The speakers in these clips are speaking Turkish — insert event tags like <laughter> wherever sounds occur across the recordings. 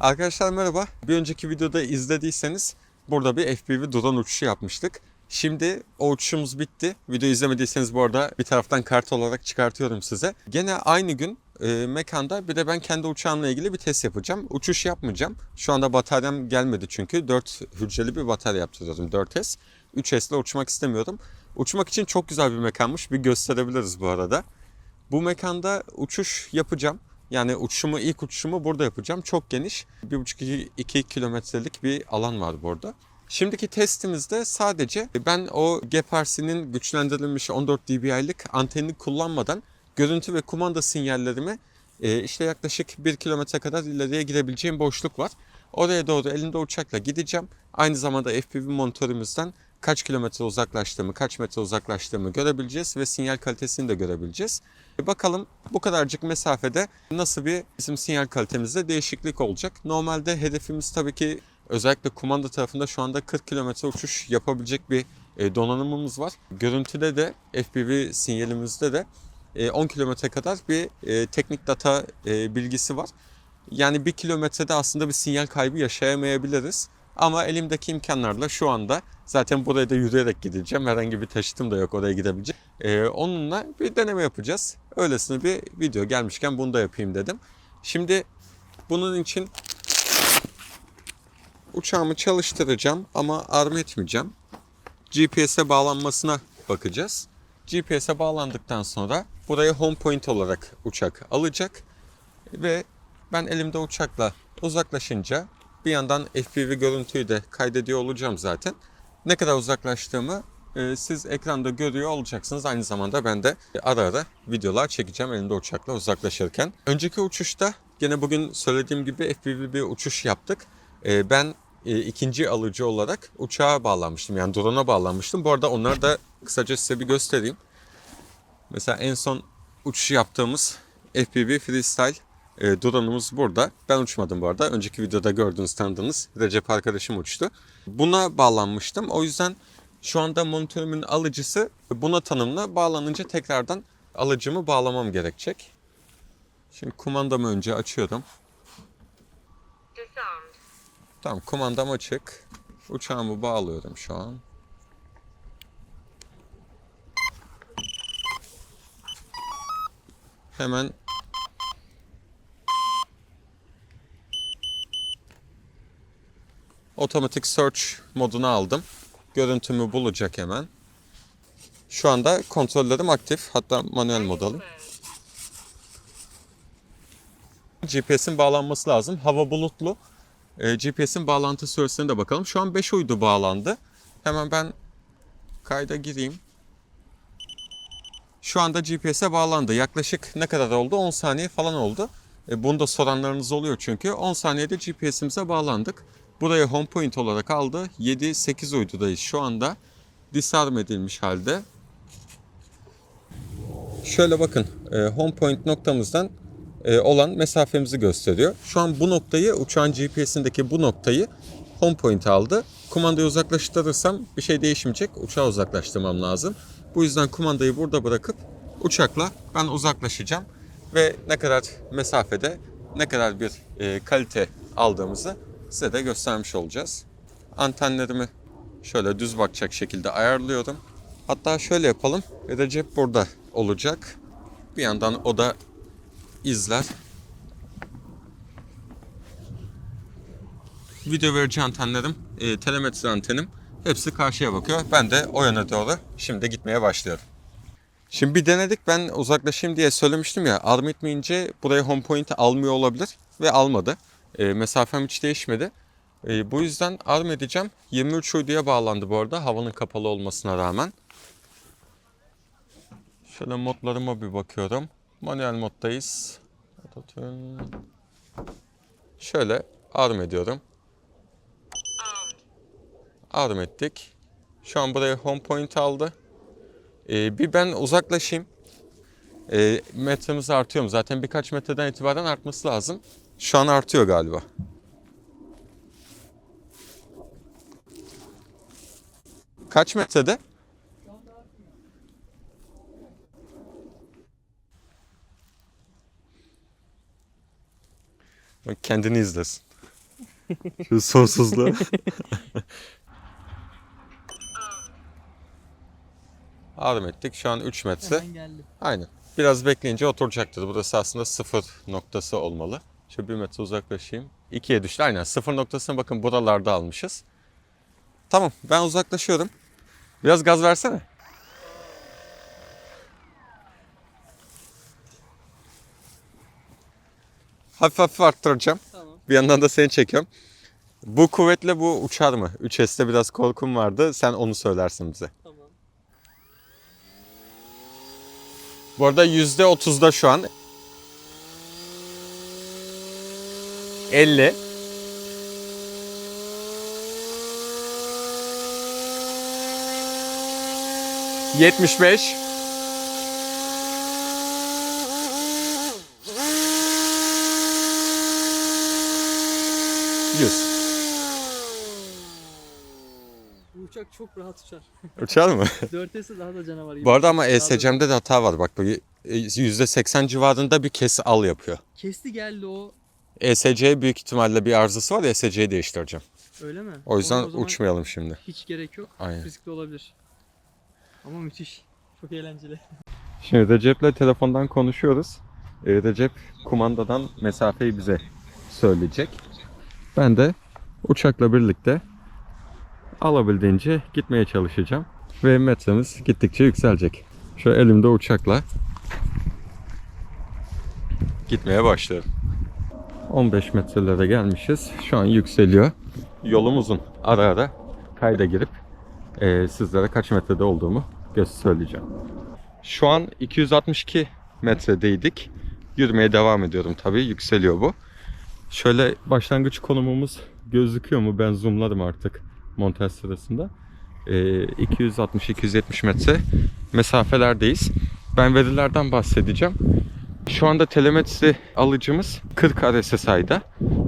Arkadaşlar merhaba. Bir önceki videoda izlediyseniz burada bir FPV drone uçuşu yapmıştık. Şimdi o uçuşumuz bitti. Video izlemediyseniz bu arada bir taraftan kart olarak çıkartıyorum size. Gene aynı gün e, mekanda bir de ben kendi uçağımla ilgili bir test yapacağım. Uçuş yapmayacağım. Şu anda bataryam gelmedi çünkü 4 hücreli bir batarya yaptırıyorum 4S. 3S ile uçmak istemiyorum. Uçmak için çok güzel bir mekanmış. Bir gösterebiliriz bu arada. Bu mekanda uçuş yapacağım. Yani uçuşumu, ilk uçuşumu burada yapacağım. Çok geniş. 1,5-2 kilometrelik bir alan var burada. Şimdiki testimizde sadece ben o GPRC'nin güçlendirilmiş 14 dB'lik antenini kullanmadan görüntü ve kumanda sinyallerimi e, işte yaklaşık 1 kilometre kadar ileriye girebileceğim boşluk var. Oraya doğru elimde uçakla gideceğim. Aynı zamanda FPV monitörümüzden kaç kilometre uzaklaştığımı, kaç metre uzaklaştığımı görebileceğiz ve sinyal kalitesini de görebileceğiz. E, Bakalım bu kadarcık mesafede nasıl bir bizim sinyal kalitemizde değişiklik olacak. Normalde hedefimiz tabii ki özellikle kumanda tarafında şu anda 40 kilometre uçuş yapabilecek bir e, donanımımız var. Görüntüde de FPV sinyalimizde de e, 10 kilometre kadar bir e, teknik data e, bilgisi var. Yani bir kilometrede aslında bir sinyal kaybı yaşayamayabiliriz. Ama elimdeki imkanlarla şu anda zaten buraya da yürüyerek gideceğim. Herhangi bir taşıtım da yok oraya gidebilecek. Ee, onunla bir deneme yapacağız. Öylesine bir video gelmişken bunu da yapayım dedim. Şimdi bunun için uçağımı çalıştıracağım ama arm etmeyeceğim. GPS'e bağlanmasına bakacağız. GPS'e bağlandıktan sonra buraya home point olarak uçak alacak ve ben elimde uçakla uzaklaşınca bir yandan FPV görüntüyü de kaydediyor olacağım zaten. Ne kadar uzaklaştığımı e, siz ekranda görüyor olacaksınız. Aynı zamanda ben de ara ara videolar çekeceğim elimde uçakla uzaklaşırken. Önceki uçuşta gene bugün söylediğim gibi FPV bir uçuş yaptık. E, ben e, ikinci alıcı olarak uçağa bağlanmıştım. Yani drone'a bağlanmıştım. Bu arada onları da kısaca size bir göstereyim. Mesela en son uçuş yaptığımız FPV Freestyle e, drone'umuz burada. Ben uçmadım bu arada. Önceki videoda gördüğünüz tanıdığınız Recep arkadaşım uçtu. Buna bağlanmıştım. O yüzden şu anda monitörümün alıcısı buna tanımlı. Bağlanınca tekrardan alıcımı bağlamam gerekecek. Şimdi kumandamı önce açıyorum. Tamam kumandam açık. Uçağımı bağlıyorum şu an. Hemen Automatic Search modunu aldım. Görüntümü bulacak hemen. Şu anda kontrollerim aktif. Hatta manuel mod alayım. GPS'in bağlanması lazım. Hava bulutlu. E, GPS'in bağlantı süresine de bakalım. Şu an 5 uydu bağlandı. Hemen ben kayda gireyim. Şu anda GPS'e bağlandı. Yaklaşık ne kadar oldu? 10 saniye falan oldu. E, bunu da soranlarınız oluyor çünkü. 10 saniyede GPS'imize bağlandık. Burayı home point olarak aldı. 7-8 uydudayız şu anda. Disarm edilmiş halde. Şöyle bakın. e, home point noktamızdan e, olan mesafemizi gösteriyor. Şu an bu noktayı uçağın GPS'indeki bu noktayı home point aldı. Kumandayı uzaklaştırırsam bir şey değişmeyecek. Uçağı uzaklaştırmam lazım. Bu yüzden kumandayı burada bırakıp uçakla ben uzaklaşacağım. Ve ne kadar mesafede ne kadar bir e, kalite aldığımızı size de göstermiş olacağız. Antenlerimi şöyle düz bakacak şekilde ayarlıyorum. Hatta şöyle yapalım. Recep burada olacak. Bir yandan o da izler. Video verici antenlerim, e, telemetri antenim hepsi karşıya bakıyor. Ben de o yöne doğru şimdi gitmeye başlıyorum. Şimdi bir denedik. Ben uzaklaşayım diye söylemiştim ya. Arm etmeyince buraya home point almıyor olabilir ve almadı. E, mesafem hiç değişmedi. E, bu yüzden arm edeceğim. 23 uyduya bağlandı bu arada havanın kapalı olmasına rağmen. Şöyle modlarıma bir bakıyorum. Manuel moddayız. Şöyle arm ediyorum. Arm ettik. Şu an buraya home point aldı. Ee, bir ben uzaklaşayım. Ee, metremiz artıyor? Zaten birkaç metreden itibaren artması lazım. Şu an artıyor galiba. Kaç metrede? Bak kendini izlesin. <laughs> Şu sonsuzluğu. <laughs> Adım ettik. Şu an 3 metre. Aynen. Biraz bekleyince oturacaktır. Burası aslında sıfır noktası olmalı. Şu bir metre uzaklaşayım. İkiye düştü. Aynen sıfır noktasını bakın buralarda almışız. Tamam ben uzaklaşıyorum. Biraz gaz versene. Hafif hafif arttıracağım. Tamam. Bir yandan da seni çekiyorum. Bu kuvvetle bu uçar mı? 3S'te biraz korkum vardı. Sen onu söylersin bize. Tamam. Bu arada %30'da şu an. 50. Yetmiş beş. Yüz. Bu uçak çok rahat uçar. <laughs> Uçar mı? 4S'e daha da canavar gibi. Bu arada ama ESC'mde de hata var. Bak bu %80 civarında bir kes al yapıyor. Kesti geldi o. ESC'ye büyük ihtimalle bir arızası var. ESC'yi değiştireceğim. Öyle mi? O yüzden O uçmayalım şimdi. Hiç gerek yok. Aynen. Riskli olabilir. Ama müthiş. Çok eğlenceli. Şimdi Recep'le telefondan konuşuyoruz. Recep kumandadan mesafeyi bize söyleyecek. Ben de uçakla birlikte alabildiğince gitmeye çalışacağım. Ve metremiz gittikçe yükselecek. Şu elimde uçakla gitmeye başlıyorum. 15 metrelere gelmişiz. Şu an yükseliyor. Yolum uzun. Ara ara kayda girip eee, sizlere kaç metrede olduğumu göz söyleyeceğim. Şu an 262 metredeydik. Yürümeye devam ediyorum tabii. Yükseliyor bu. Şöyle başlangıç konumumuz gözüküyor mu? Ben zoomladım artık montaj sırasında. Ee, 260-270 metre mesafelerdeyiz. Ben verilerden bahsedeceğim. Şu anda telemetri alıcımız 40 RSSI'da.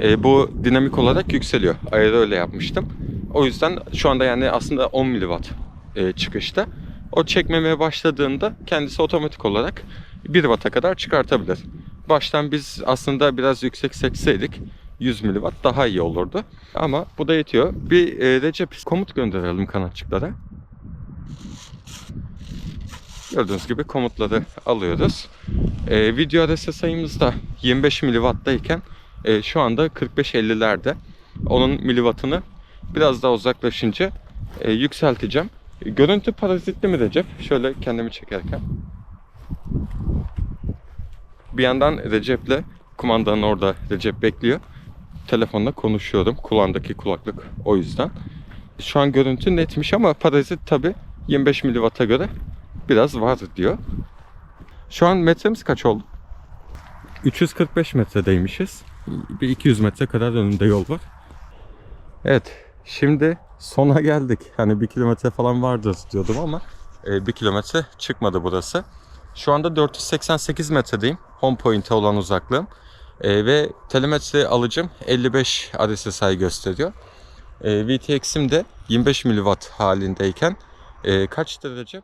Ee, bu dinamik olarak yükseliyor. Ayarı öyle yapmıştım. O yüzden şu anda yani aslında 10 mW e, çıkışta. O çekmemeye başladığında kendisi otomatik olarak 1 Watt'a kadar çıkartabilir. Baştan biz aslında biraz yüksek seçseydik 100 mW daha iyi olurdu. Ama bu da yetiyor. Bir e, Recep komut gönderelim kanatçıklara. Gördüğünüz gibi komutları alıyoruz. E, video RSS sayımız da 25 mW'dayken e, şu anda 45-50'lerde. Onun miliwattını biraz daha uzaklaşınca e, yükselteceğim. Görüntü parazitli mi Recep? Şöyle kendimi çekerken. Bir yandan Recep'le kumandanın orada Recep bekliyor. Telefonla konuşuyorum. Kulağındaki kulaklık o yüzden. Şu an görüntü netmiş ama parazit tabi 25 mW'a göre biraz var diyor. Şu an metremiz kaç oldu? 345 metredeymişiz. Bir 200 metre kadar önünde yol var. Evet, şimdi sona geldik. Hani bir kilometre falan vardır diyordum ama e, bir kilometre çıkmadı burası. Şu anda 488 metredeyim. Home point'e olan uzaklığım. E, ve telemetre alıcım 55 RSSI gösteriyor. E, VTX'im de 25 mW halindeyken e, kaç derece?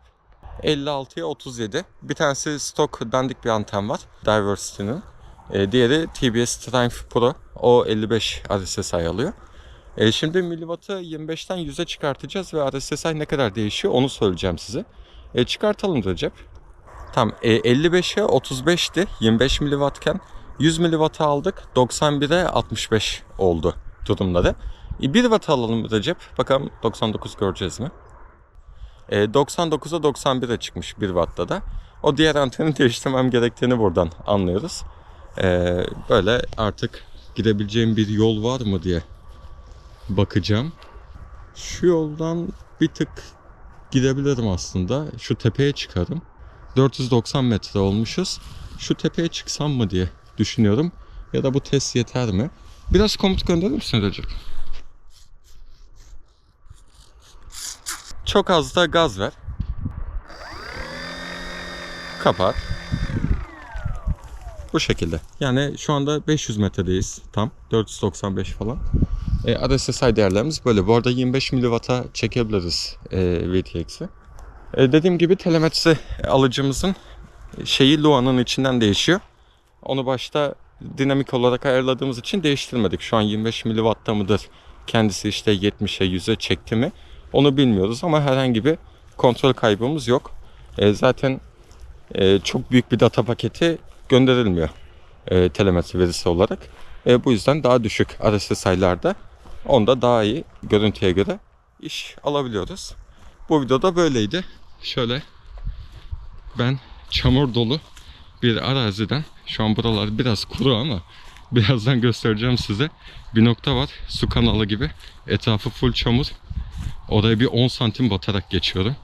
56'ya 37. Bir tanesi stok dandik bir anten var. Diversity'nin. E, diğeri TBS Triumph Pro. O 55 RSSI alıyor. E, şimdi miliwattı 25'ten 100'e çıkartacağız ve RSSI ne kadar değişiyor onu söyleyeceğim size. E, çıkartalım Recep. Tamam e, 55'e 35'ti 25 miliwattken 100 miliwattı aldık 91'e 65 oldu durumları. E, 1 watt alalım Recep. Bakalım 99 göreceğiz mi? E, 99'a 91'e çıkmış 1 wattta da. O diğer anteni <laughs> değiştirmem gerektiğini buradan anlıyoruz. E, böyle artık gidebileceğim bir yol var mı diye bakacağım. Şu yoldan bir tık gidebilirim aslında. Şu tepeye çıkarım. 490 metre olmuşuz. Şu tepeye çıksam mı diye düşünüyorum. Ya da bu test yeter mi? Biraz komut gönderir misin Recep? Çok az da gaz ver. Kapat. Bu şekilde. Yani şu anda 500 metredeyiz tam. 495 falan. E, RSSI değerlerimiz böyle. Bu arada 25 mW'a çekebiliriz e, VTX'i. E, dediğim gibi telemetri alıcımızın şeyi Lua'nın içinden değişiyor. Onu başta dinamik olarak ayarladığımız için değiştirmedik. Şu an 25 miliwatta mıdır? Kendisi işte 70'e 100'e çekti mi? Onu bilmiyoruz ama herhangi bir kontrol kaybımız yok. E, zaten e, çok büyük bir data paketi gönderilmiyor e, telemetri verisi olarak. E, bu yüzden daha düşük RSSI'larda onda daha iyi görüntüye göre iş alabiliyoruz. Bu videoda böyleydi. Şöyle ben çamur dolu bir araziden şu an buralar biraz kuru ama birazdan göstereceğim size. Bir nokta var su kanalı gibi etrafı full çamur. Oraya bir 10 santim batarak geçiyorum.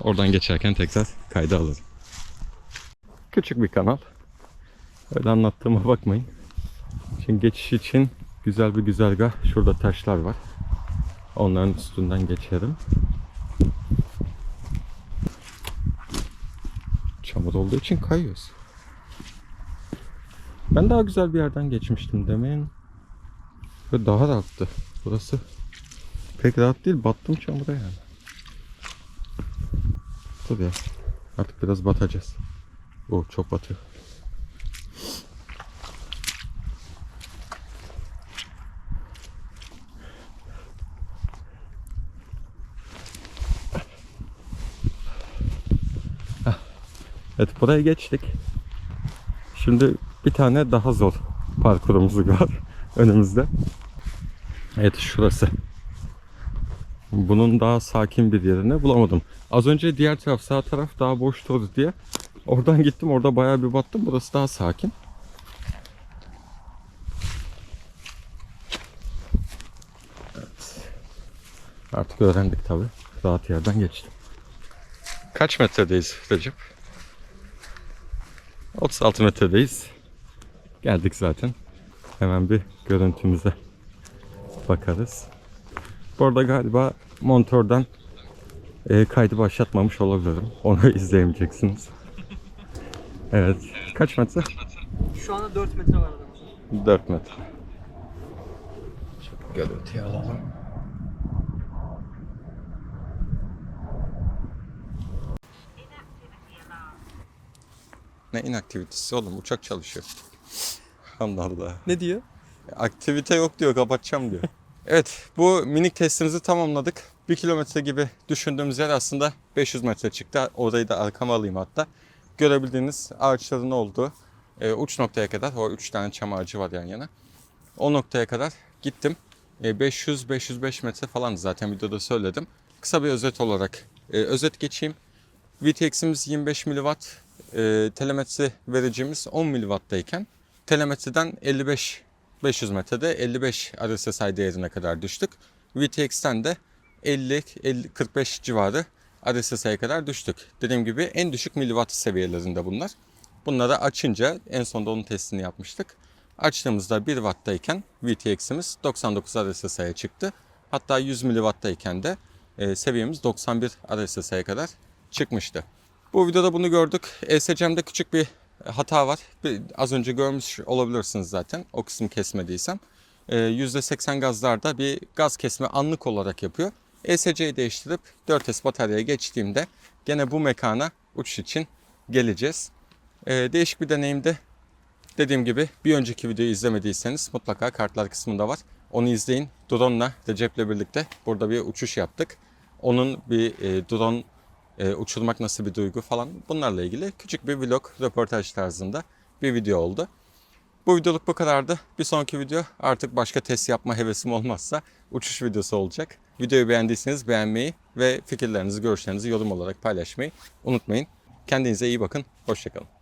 Oradan geçerken tekrar kayda alırım. Küçük bir kanal. Öyle anlattığıma bakmayın. Şimdi geçiş için güzel bir güzergah. Şurada taşlar var. Onların üstünden geçerim. Çamur olduğu için kayıyoruz. Ben daha güzel bir yerden geçmiştim demin. Ve daha rahattı. Burası pek rahat değil. Battım çamura yani. Dur ya. Artık biraz batacağız. O çok batıyor. Heh. Evet buraya geçtik. Şimdi bir tane daha zor parkurumuz var <laughs> önümüzde. Evet şurası. Bunun daha sakin bir yerini bulamadım. Az önce diğer taraf sağ taraf daha boştu diye oradan gittim orada bayağı bir battım. Burası daha sakin. Evet. Artık öğrendik tabi. Rahat yerden geçtim. Kaç metredeyiz Recep? 36 metredeyiz. Geldik zaten. Hemen bir görüntümüze bakarız. Bu arada galiba montörden e, kaydı başlatmamış olabilirim. Onu <laughs> izleyemeyeceksiniz. Evet. Kaç metre? Şu anda 4 metre var aramızda. 4 metre. Şöyle görüntüyü alalım. Ne inaktivitesi oğlum? Uçak çalışıyor. <laughs> Allah Allah. Ne diyor? Aktivite yok diyor kapatacağım diyor. Evet bu minik testimizi tamamladık. 1 kilometre gibi düşündüğümüz yer aslında 500 metre çıktı. Orayı da arkama alayım hatta. Görebildiğiniz ağaçların olduğu e, uç noktaya kadar o 3 tane çam ağacı var yan yana. O noktaya kadar gittim. E, 500-505 metre falan zaten videoda söyledim. Kısa bir özet olarak e, özet geçeyim. VTX'imiz 25 mW, e, telemetri vericimiz 10 mW'dayken telemetriden 55 500 metrede 55 RSSI değerine kadar düştük. VTX'ten de 50, 50 45 civarı RSSI'ye kadar düştük. Dediğim gibi en düşük miliwatt seviyelerinde bunlar. Bunları açınca en sonunda onun testini yapmıştık. Açtığımızda 1 Watt'tayken VTX'imiz 99 RSSI'ye çıktı. Hatta 100 miliwatt'tayken de e, seviyemiz 91 RSSI'ye kadar çıkmıştı. Bu videoda bunu gördük. ESC'mde küçük bir hata var. Bir- Az önce görmüş olabilirsiniz zaten o kısmı kesmediysem. Ee, %80 gazlarda bir gaz kesme anlık olarak yapıyor. ESC'yi değiştirip 4S bataryaya geçtiğimde gene bu mekana uçuş için geleceğiz. Ee, değişik bir deneyimdi. Dediğim gibi bir önceki videoyu izlemediyseniz mutlaka kartlar kısmında var. Onu izleyin. Drone'la Recep'le birlikte burada bir uçuş yaptık. Onun bir e, drone e, uçurmak nasıl bir duygu falan bunlarla ilgili küçük bir vlog röportaj tarzında bir video oldu. Bu videoluk bu kadardı. Bir sonraki video artık başka test yapma hevesim olmazsa uçuş videosu olacak. Videoyu beğendiyseniz beğenmeyi ve fikirlerinizi, görüşlerinizi yorum olarak paylaşmayı unutmayın. Kendinize iyi bakın. Hoşçakalın.